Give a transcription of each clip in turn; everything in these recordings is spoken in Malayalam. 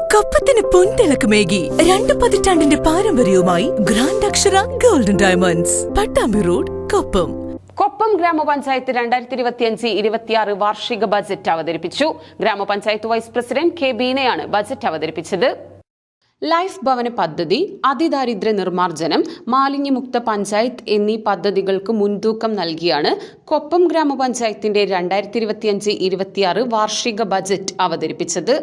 കപ്പത്തിന് പൊൻതിളക്കമേകി രണ്ട് പതിറ്റാണ്ടിന്റെ പാരമ്പര്യവുമായി grand Akshara golden diamonds. Pattambi road Koppam. Koppam ഗ്രാമപഞ്ചായത്ത് രണ്ടായിരത്തി ഇരുപത്തിയഞ്ച് ഇരുപത്തിയാറ് വാർഷിക ബജറ്റ് അവതരിപ്പിച്ചു. ഗ്രാമപഞ്ചായത്ത് വൈസ് പ്രസിഡന്റ് കെ ബീനയാണ് ബജറ്റ് അവതരിപ്പിച്ചത്. ലൈഫ് ഭവന പദ്ധതി അതിദാരിദ്ര്യ നിർമ്മാർജനം മാലിന്യമുക്ത പഞ്ചായത്ത് എന്നീ പദ്ധതികൾക്ക് മുൻതൂക്കം നൽകിയാണ് കൊപ്പം ഗ്രാമപഞ്ചായത്തിന്റെ രണ്ടായിരത്തി ഇരുപത്തിയഞ്ച് ഇരുപത്തിയാറ് വാർഷിക ബജറ്റ് അവതരിപ്പിച്ചത്.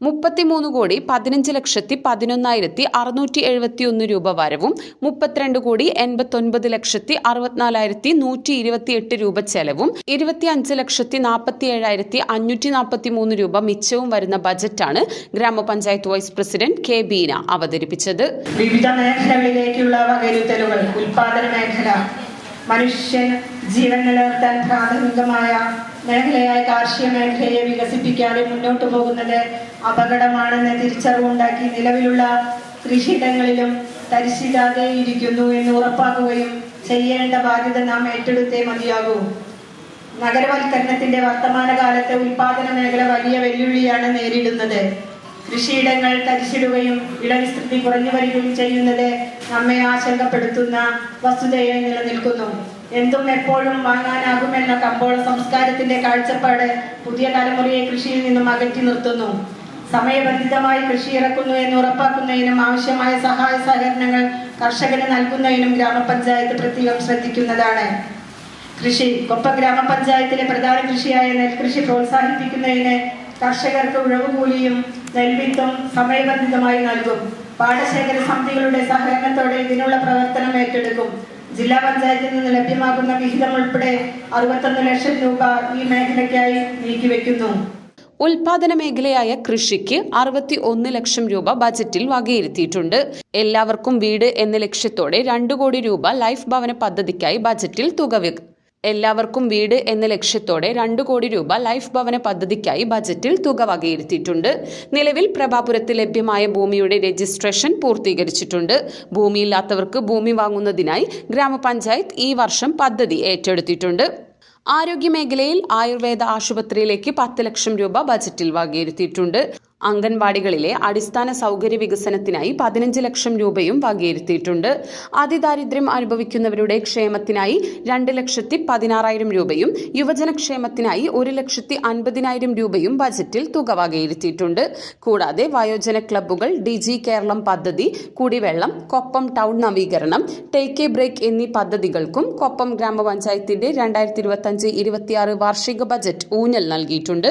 മുപ്പത്തിമൂന്ന് കോടി പതിനഞ്ച് ലക്ഷത്തി പതിനൊന്നായിരത്തി അറുന്നൂറ്റി എഴുപത്തി ഒന്ന് രൂപ വരവും മുപ്പത്തിരണ്ട് കോടി എൺപത്തൊൻപത് ലക്ഷത്തി അറുപത്തിനാലായിരത്തി നൂറ്റി ഇരുപത്തിയെട്ട് രൂപ ചെലവും ഇരുപത്തിയഞ്ച് ലക്ഷത്തി നാൽപ്പത്തി ഏഴായിരത്തി അഞ്ഞൂറ്റി നാൽപ്പത്തി മൂന്ന് രൂപ മിച്ചവും വരുന്ന ബജറ്റാണ് ഗ്രാമപഞ്ചായത്ത് വൈസ് പ്രസിഡന്റ് കെ ബീന അവതരിപ്പിച്ചത്. വിവിധ മേഖലകളിലേക്കുള്ള വകയിരുത്തലുകൾ ഉൽപാദന മേഖല മനുഷ്യൻ ജീവൻ നിലനിർത്താൻ പ്രാഥമികമായ മേഖലയായ കാർഷിക മേഖലയെ വികസിപ്പിക്കാതെ മുന്നോട്ടു പോകുന്നത് അപകടമാണെന്ന് തിരിച്ചറിവുണ്ടാക്കി നിലവിലുള്ള കൃഷിയിടങ്ങളിലും തരിശില്ലാതെ ഇരിക്കുന്നു എന്ന് ഉറപ്പാക്കുകയും ചെയ്യേണ്ട ബാധ്യത നാം ഏറ്റെടുത്തേ മതിയാകൂ. നഗരവൽക്കരണത്തിന്റെ വർത്തമാനകാലത്തെ ഉൽപാദന മേഖല വലിയ വെല്ലുവിളിയാണ് നേരിടുന്നത്. കൃഷിയിടങ്ങൾ തരിച്ചിടുകയും ഇടവിസ്തൃതി കുറഞ്ഞു വരികയും ചെയ്യുന്നത് നമ്മെ ആശങ്കപ്പെടുത്തുന്ന വസ്തുതയായി നിലനിൽക്കുന്നു. എന്തും എപ്പോഴും വാങ്ങാനാകുമെന്ന കമ്പോള സംസ്കാരത്തിന്റെ കാഴ്ചപ്പാട് പുതിയ തലമുറയെ കൃഷിയിൽ നിന്നും അകറ്റി നിർത്തുന്നു. സമയബന്ധിതമായി കൃഷി ഇറക്കുന്നു എന്ന് ഉറപ്പാക്കുന്നതിനും ആവശ്യമായ സഹായ സഹകരണങ്ങൾ കർഷകന് നൽകുന്നതിനും ഗ്രാമപഞ്ചായത്ത് പ്രത്യേകം ശ്രദ്ധിക്കുന്നതാണ്. കൃഷി കൊപ്പം ഗ്രാമപഞ്ചായത്തിലെ പ്രധാന കൃഷിയായ നെൽകൃഷി പ്രോത്സാഹിപ്പിക്കുന്നതിന് കർഷകർക്ക് ഉഴവുകൂലിയും നെൽവിത്തും സമയബന്ധിതമായി നൽകും. പാടശേഖര സമിതികളുടെ സഹകരണത്തോടെ ഇതിനുള്ള പ്രവർത്തനം ഏറ്റെടുക്കും. ജില്ലാ പഞ്ചായത്തിൽ നിന്ന് ലഭ്യമാകുന്ന വിഹിതം ഉൾപ്പെടെ അറുപത്തൊന്ന് ലക്ഷം രൂപ ഈ മേഖലയ്ക്കായി നീക്കിവെക്കുന്നു. ഉൽപാദന മേഖലയായ കൃഷിക്ക് അറുപത്തി ഒന്ന് ലക്ഷം രൂപ ബജറ്റിൽ വകയിരുത്തിയിട്ടുണ്ട്. എല്ലാവർക്കും വീട് എന്ന ലക്ഷ്യത്തോടെ രണ്ടു കോടി രൂപ ലൈഫ് ഭവന പദ്ധതിക്കായി ബജറ്റിൽ തുക എല്ലാവർക്കും വീട് എന്ന ലക്ഷ്യത്തോടെ രണ്ടു കോടി രൂപ ലൈഫ് ഭവന പദ്ധതിക്കായി ബജറ്റിൽ തുക വകയിരുത്തിയിട്ടുണ്ട്. നിലവിൽ പ്രഭാപുരത്ത് ലഭ്യമായ ഭൂമിയുടെ രജിസ്ട്രേഷൻ പൂർത്തീകരിച്ചിട്ടുണ്ട്. ഭൂമിയില്ലാത്തവർക്ക് ഭൂമി വാങ്ങുന്നതിനായി ഗ്രാമപഞ്ചായത്ത് ഈ വർഷം പദ്ധതി ഏറ്റെടുത്തിട്ടുണ്ട്. ആരോഗ്യ മേഖലയിൽ ആയുർവേദ ആശുപത്രിയിലേക്ക് പത്ത് ലക്ഷം രൂപ ബജറ്റിൽ വകയിരുത്തിയിട്ടുണ്ട്. അംഗൻവാടികളിലെ അടിസ്ഥാന സൗകര്യ വികസനത്തിനായി പതിനഞ്ച് ലക്ഷം രൂപയും വകയിരുത്തിയിട്ടുണ്ട്. അതിദാരിദ്ര്യം അനുഭവിക്കുന്നവരുടെ ക്ഷേമത്തിനായി രണ്ട് ലക്ഷത്തി പതിനാറായിരം രൂപയും യുവജനക്ഷേമത്തിനായി ഒരു ലക്ഷത്തി അൻപതിനായിരം രൂപയും ബജറ്റിൽ തുക വകയിരുത്തിയിട്ടുണ്ട്. കൂടാതെ വയോജന ക്ലബ്ബുകൾ ഡി ജി കേരളം പദ്ധതി കുടിവെള്ളം കൊപ്പം ടൗൺ നവീകരണം ടേക്ക് എ ബ്രേക്ക് എന്നീ പദ്ധതികൾക്കും കൊപ്പം ഗ്രാമപഞ്ചായത്തിന്റെ രണ്ടായിരത്തി ഇരുപത്തഞ്ച് ഇരുപത്തിയാറ് വാർഷിക ബജറ്റ് ഊന്നൽ നൽകിയിട്ടുണ്ട്.